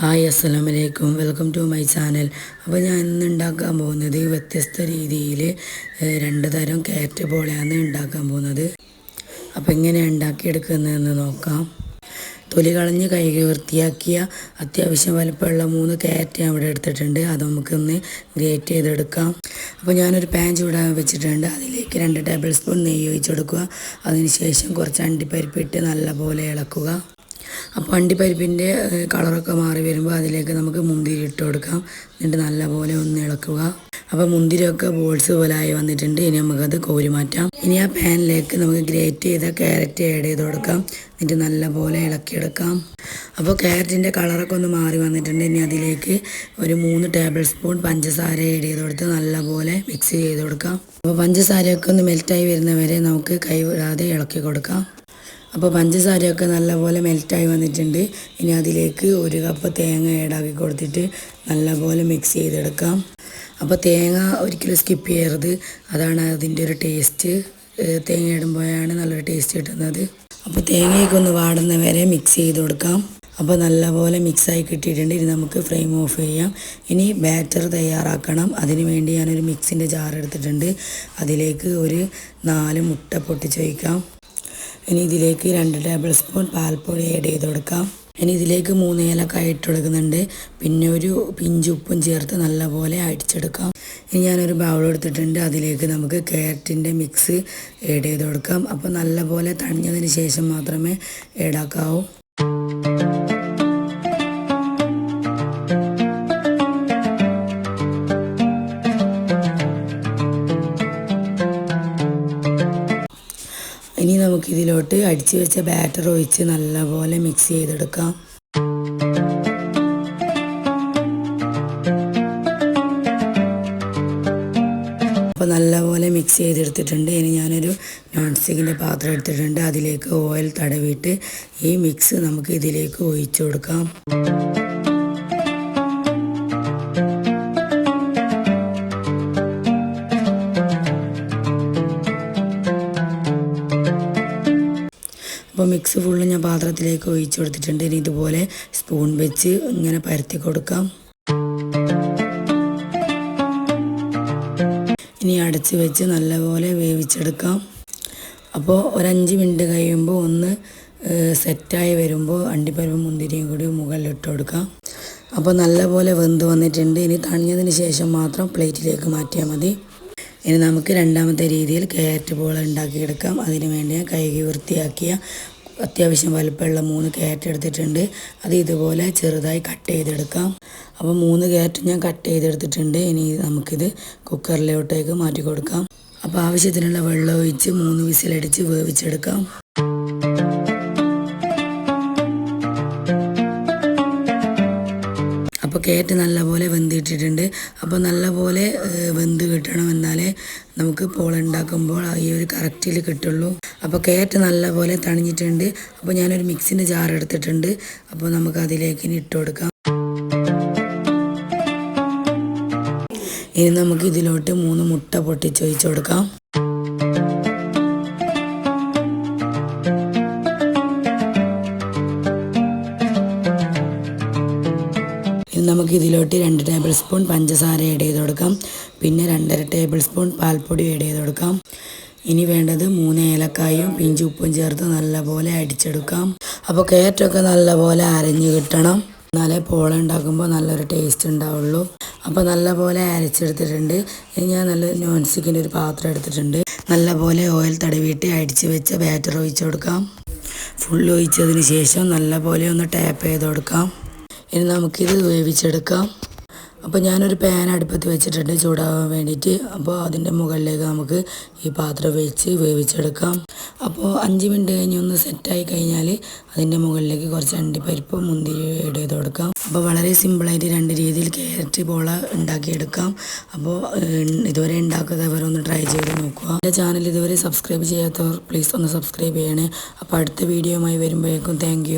Hi അസ്സലാമു അലൈക്കും welcome to my channel. അപ്പോൾ ഞാൻ ഇന്ന് ഉണ്ടാക്കാൻ പോകുന്നത് വ്യത്യസ്ത രീതിയിൽ രണ്ട് തരം ക്യാരറ്റ് പോളയാണ് ഉണ്ടാക്കാൻ പോകുന്നത്. അപ്പോൾ എങ്ങനെയാണ് ഉണ്ടാക്കിയെടുക്കുന്നതെന്ന് നോക്കാം. തൊലി കളഞ്ഞ് കഴുകി വൃത്തിയാക്കിയ അത്യാവശ്യം വലുപ്പമുള്ള മൂന്ന് കാറ്റ് ഞാൻ ഇവിടെ എടുത്തിട്ടുണ്ട്. അത് നമുക്കൊന്ന് ഗ്രേറ്റ് ചെയ്തെടുക്കാം. അപ്പോൾ ഞാനൊരു പാൻ ചൂടാൻ വെച്ചിട്ടുണ്ട്. അതിലേക്ക് രണ്ട് ടേബിൾ സ്പൂൺ നെയ്യ് ഒഴിച്ചെടുക്കുക. അതിനുശേഷം കുറച്ച് അണ്ടിപ്പരിപ്പിട്ട് നല്ലപോലെ ഇളക്കുക. അപ്പോൾ അണ്ടിപ്പരിപ്പിന്റെ കളറൊക്കെ മാറി വരുമ്പോൾ അതിലേക്ക് നമുക്ക് മുന്തിരി ഇട്ട് കൊടുക്കാം. എന്നിട്ട് നല്ലപോലെ ഒന്ന് ഇളക്കുക. അപ്പോൾ മുന്തിരിയൊക്കെ ബോൾസ് പോലെ ആയി വന്നിട്ടുണ്ട്. ഇനി നമുക്കത് കോരി മാറ്റാം. ഇനി ആ പാനിലേക്ക് നമുക്ക് ഗ്രേറ്റ് ചെയ്ത ക്യാരറ്റ് ആഡ് ചെയ്ത് കൊടുക്കാം. എന്നിട്ട് നല്ലപോലെ ഇളക്കിയെടുക്കാം. അപ്പോൾ ക്യാരറ്റിന്റെ കളറൊക്കെ ഒന്ന് മാറി വന്നിട്ടുണ്ട്. ഇനി അതിലേക്ക് ഒരു മൂന്ന് ടേബിൾ സ്പൂൺ പഞ്ചസാര ആഡ് ചെയ്ത് കൊടുത്ത് നല്ലപോലെ മിക്സ് ചെയ്ത് കൊടുക്കാം. അപ്പോൾ പഞ്ചസാരയൊക്കെ ഒന്ന് മെൽറ്റായി വരുന്നവരെ നമുക്ക് കൈ വിടാതെ ഇളക്കി കൊടുക്കാം. അപ്പോൾ പഞ്ചസാരയൊക്കെ നല്ലപോലെ മെൽറ്റായി വന്നിട്ടുണ്ട്. ഇനി അതിലേക്ക് ഒരു കപ്പ് തേങ്ങ ഏടാക്കി കൊടുത്തിട്ട് നല്ലപോലെ മിക്സ് ചെയ്തെടുക്കാം. അപ്പോൾ തേങ്ങ ഒരിക്കലും സ്കിപ്പ് ചെയ്യരുത്. അതാണ് അതിന്റെ ഒരു ടേസ്റ്റ് തേങ്ങ ഇടുമ്പോഴാണ് നല്ലൊരു ടേസ്റ്റ് കിട്ടുന്നത്. അപ്പോൾ തേങ്ങയൊക്കെ ഒന്ന് വാടുന്ന വരെ മിക്സ് ചെയ്ത് കൊടുക്കാം. അപ്പോൾ നല്ലപോലെ മിക്സായി കിട്ടിയിട്ടുണ്ട്. ഇനി നമുക്ക് ഫ്രെയിം ഓഫ് ചെയ്യാം. ഇനി ബാറ്റർ തയ്യാറാക്കണം. അതിന് വേണ്ടി ഞാനൊരു മിക്സിന്റെ ജാർ എടുത്തിട്ടുണ്ട്. അതിലേക്ക് ഒരു നാല് മുട്ട പൊട്ടിച്ച് വയ്ക്കാം ഇനി ഇതിലേക്ക് രണ്ട് ടേബിൾ സ്പൂൺ പാൽപ്പൊടി ആഡ് ചെയ്ത് കൊടുക്കാം. ഇനി ഇതിലേക്ക് മൂന്ന് ഏലക്കായ ഇട്ട് കൊടുക്കുന്നുണ്ട്. പിന്നെ ഒരു പിഞ്ച് ഉപ്പും ചേർത്ത് നല്ലപോലെ അടിച്ചെടുക്കാം. ഇനി ഞാനൊരു ബൗൾ എടുത്തിട്ടുണ്ട്. അതിലേക്ക് നമുക്ക് ക്യാരറ്റിന്റെ മിക്സ് ആഡ് ചെയ്ത് കൊടുക്കാം. അപ്പോൾ നല്ലപോലെ തണിഞ്ഞതിന് ശേഷം മാത്രമേ ഏടാക്കാവൂ അടിച്ച് അടിച്ചു വെച്ച ബാറ്റർ ഒഴിച്ച് നല്ലപോലെ മിക്സ് ചെയ്തെടുക്കാം. അപ്പോൾ നല്ലപോലെ മിക്സ് ചെയ്തെടുത്തിട്ടുണ്ട്. ഇനി ഞാനൊരു നോൺ സ്റ്റിക്കിന്റെ പാത്രം എടുത്തിട്ടുണ്ട്. അതിലേക്ക് ഓയിൽ തടവിയിട്ട് ഈ മിക്സ് നമുക്ക് ഇതിലേക്ക് ഒഴിച്ചു കൊടുക്കാം. അപ്പോൾ മിക്സ് ഫുള്ള് ഞാൻ പാത്രത്തിലേക്ക് ഒഴിച്ചു കൊടുത്തിട്ടുണ്ട്. ഇനി ഇതുപോലെ സ്പൂൺ വെച്ച് ഇങ്ങനെ പരത്തി കൊടുക്കാം. ഇനി അടച്ച് വെച്ച് നല്ലപോലെ വേവിച്ചെടുക്കാം. അപ്പോൾ ഒരഞ്ച് മിനിറ്റ് കഴിയുമ്പോൾ ഒന്ന് സെറ്റായി വരുമ്പോൾ അണ്ടിപ്പരിപ്പും മുന്തിരിയും കൂടി മുകളിലിട്ട് കൊടുക്കാം. അപ്പോൾ നല്ലപോലെ വെന്ത് വന്നിട്ടുണ്ട്. ഇനി തണിഞ്ഞതിന് ശേഷം മാത്രം പ്ലേറ്റിലേക്ക് മാറ്റിയാൽ മതി. ഇനി നമുക്ക് രണ്ടാമത്തെ രീതിയിൽ ക്യാരറ്റ് ബോൾ ഉണ്ടാക്കിയെടുക്കാം. അതിന് വേണ്ടി ഞാൻ കഴുകി വൃത്തിയാക്കിയ അത്യാവശ്യം വലുപ്പമുള്ള മൂന്ന് ക്യാരറ്റ് എടുത്തിട്ടുണ്ട്. അത് ഇതുപോലെ ചെറുതായി കട്ട് ചെയ്തെടുക്കാം. അപ്പോൾ മൂന്ന് ക്യാരറ്റ് ഞാൻ കട്ട് ചെയ്തെടുത്തിട്ടുണ്ട്. ഇനി നമുക്കിത് കുക്കറിലോട്ടേക്ക് മാറ്റി കൊടുക്കാം. അപ്പോൾ ആവശ്യത്തിനുള്ള വെള്ളം ഒഴിച്ച് മൂന്ന് വിസിലടിച്ച് വേവിച്ചെടുക്കാം. അപ്പോൾ കയറ്റ് നല്ലപോലെ വെന്തിട്ടിട്ടുണ്ട്. അപ്പോൾ നല്ലപോലെ വെന്ത് കിട്ടണം എന്നാലേ നമുക്ക് പോളുണ്ടാക്കുമ്പോൾ ഈ ഒരു കറക്റ്റിൽ കിട്ടുള്ളൂ. അപ്പോൾ കയറ്റ് നല്ലപോലെ തണിഞ്ഞിട്ടുണ്ട്. അപ്പോൾ ഞാനൊരു മിക്സിന്റെ ജാർ എടുത്തിട്ടുണ്ട്. അപ്പോൾ നമുക്ക് അതിലേക്ക് ഇനി ഇട്ട് കൊടുക്കാം. ഇനി നമുക്ക് ഇതിലോട്ട് മൂന്ന് മുട്ട പൊട്ടിച്ച് ഒഴിച്ച് കൊടുക്കാം. നമുക്ക് ഇതിലോട്ട് രണ്ട് ടേബിൾ സ്പൂൺ പഞ്ചസാര ആഡ് ചെയ്ത് കൊടുക്കാം. പിന്നെ രണ്ടര ടേബിൾ സ്പൂൺ പാൽപ്പൊടി ആഡ് ചെയ്ത് കൊടുക്കാം. ഇനി വേണ്ടത് മൂന്ന് ഏലക്കായും പിഞ്ചുപ്പും ചേർത്ത് നല്ലപോലെ അടിച്ചെടുക്കാം. അപ്പോൾ കയറ്റൊക്കെ നല്ലപോലെ അരഞ്ഞ് കിട്ടണം. എന്നാലേ പോള ഉണ്ടാക്കുമ്പോൾ നല്ലൊരു ടേസ്റ്റ് ഉണ്ടാവുള്ളൂ. അപ്പോൾ നല്ലപോലെ അരച്ചെടുത്തിട്ടുണ്ട്. ഞാൻ നല്ല നോൺ സ്റ്റിക്കിന്റെ ഒരു പാത്രം എടുത്തിട്ടുണ്ട്. നല്ലപോലെ ഓയിൽ തടവിയിട്ട് അടിച്ച് വെച്ച ബാറ്റർ ഒഴിച്ചു കൊടുക്കാം. ഫുൾ ഒഴിച്ചതിന് ശേഷം നല്ലപോലെ ഒന്ന് ടാപ്പ് ചെയ്ത് കൊടുക്കാം. ഇനി നമുക്കിത് വേവിച്ചെടുക്കാം. അപ്പോൾ ഞാനൊരു പാൻ അടുപ്പത്ത് വെച്ചിട്ടുണ്ട് ചൂടാവാൻ വേണ്ടിയിട്ട്. അപ്പോൾ അതിന്റെ മുകളിലേക്ക് നമുക്ക് ഈ പാത്രം വെച്ച് വേവിച്ചെടുക്കാം. അപ്പോൾ അഞ്ച് മിനിറ്റ് കഴിഞ്ഞ് ഒന്ന് സെറ്റായി കഴിഞ്ഞാൽ അതിന്റെ മുകളിലേക്ക് കുറച്ച് അണ്ടിപ്പരിപ്പ് മുന്തിരി ഇട ചെയ്ത് കൊടുക്കാം അപ്പോൾ വളരെ സിമ്പിളായിട്ട് രണ്ട് രീതിയിൽ ക്യാരറ്റ് പോള ഉണ്ടാക്കിയെടുക്കാം. അപ്പോൾ ഇതുവരെ ഉണ്ടാക്കാത്തവരൊന്ന് ട്രൈ ചെയ്ത് നോക്കുക. എന്റെ ചാനൽ ഇതുവരെ സബ്സ്ക്രൈബ് ചെയ്യാത്തവർ പ്ലീസ് ഒന്ന് സബ്സ്ക്രൈബ് ചെയ്യണേ. അപ്പോൾ അടുത്ത വീഡിയോയുമായി വരുമ്പോഴേക്കും താങ്ക്